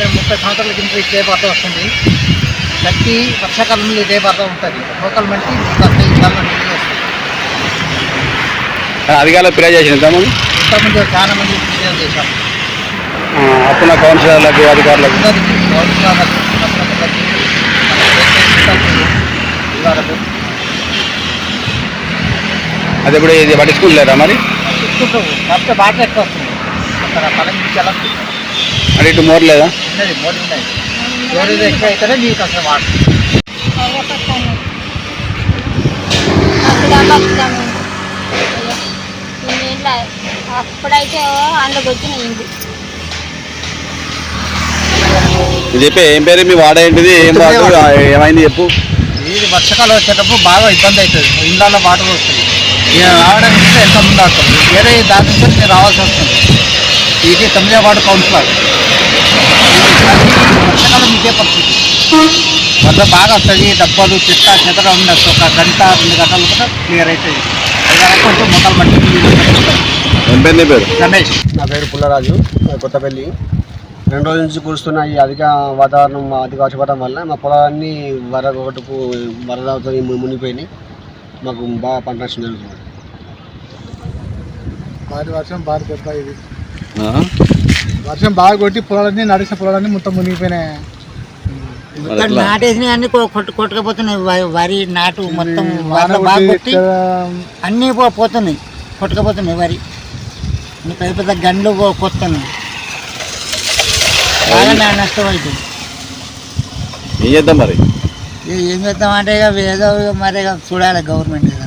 ఇక్కడ ముప్పై సంవత్సరాల కింద ఇదే పడతా వస్తుంది. ప్రతి వర్షాకాలంలో ఇదే పడతా ఉంటుంది. లోకల్ వస్తుంది. అధికారులు ఫిర్యాదు చేసిన ఇంతకుముందు ఇంతకుముందు చాలా మంది ఫిర్యాదు చేశారు. అప్పుడున్న కౌన్సిలర్లకు అధికారులకు? అది ఇప్పుడు ఇది పట్టించుకుంటలేరా మరి? చూసుకుంటూ కాకపోతే వాటర్ ఎక్కువ వస్తుంది. అక్కడ పొలం నుంచి ఎలా అంటే ఇటు అసలు వాటర్ అప్పుడైతే అందులోకి వచ్చినాయి చెప్పే ఏం పేరు? మీ వాడ ఏంటిది? ఏం వాడు? ఏమైంది చెప్పు. ఇది వర్షాకాలం వచ్చేటప్పుడు బాగా ఇబ్బంది అవుతుంది. ఇళ్ళల్లో వాటర్ వస్తుంది రావడానికి ఎంత ముందు వేరే దాని నుంచి మీరు రావాల్సి వస్తుంది. ఇది తొమ్మిదో వార్డు కౌన్సిలర్. ఇది వర్షాకాలం ఇదే పరిస్థితి. వద్ద బాగా వస్తుంది డబ్బాలు చెత్త చెత్త ఉండదు ఒక గంట రెండు గంటలు కూడా క్లియర్ అవుతుంది కొంచెం మొక్కలు పేరు నీ పేరు? రమేష్. నా పేరు పుల్లరాజు కొత్తపల్లి. రెండు రోజుల నుంచి కురుస్తున్న ఈ అధిక వాతావరణం అధిక వర్షపాతం వల్ల మా పొలాలన్నీ వరద ఒకటికు వరదతో మునిగిపోయినాయి. మాకు బాగా పంట నష్టం జరుగుతుంది. భారీ వర్షం భారీ దెబ్బ ఇది? వర్షం బాగా కొట్టి పొలాలన్నీ నడిచిన పొలాలన్నీ మొత్తం మునిగిపోయినాయి? నాటేసిన అన్ని కొట్టు కొట్టుకపోతున్నాయి. వరి- నాటు మొత్తం బాగా కొట్టి అన్నీ పో- పోతున్నాయి. కొట్టుకపోతున్నాయి వరి. ఇంకా పెద్ద పెద్ద గండ్లు కొస్తున్నాయి బాగా నా- నష్టం అవుతుంది ఏం చేద్దాం మరి? ఏ- ఏం చేద్దామంటే ఇక ఏదో మరి చూడాలి గవర్నమెంట్ ఏదైనా.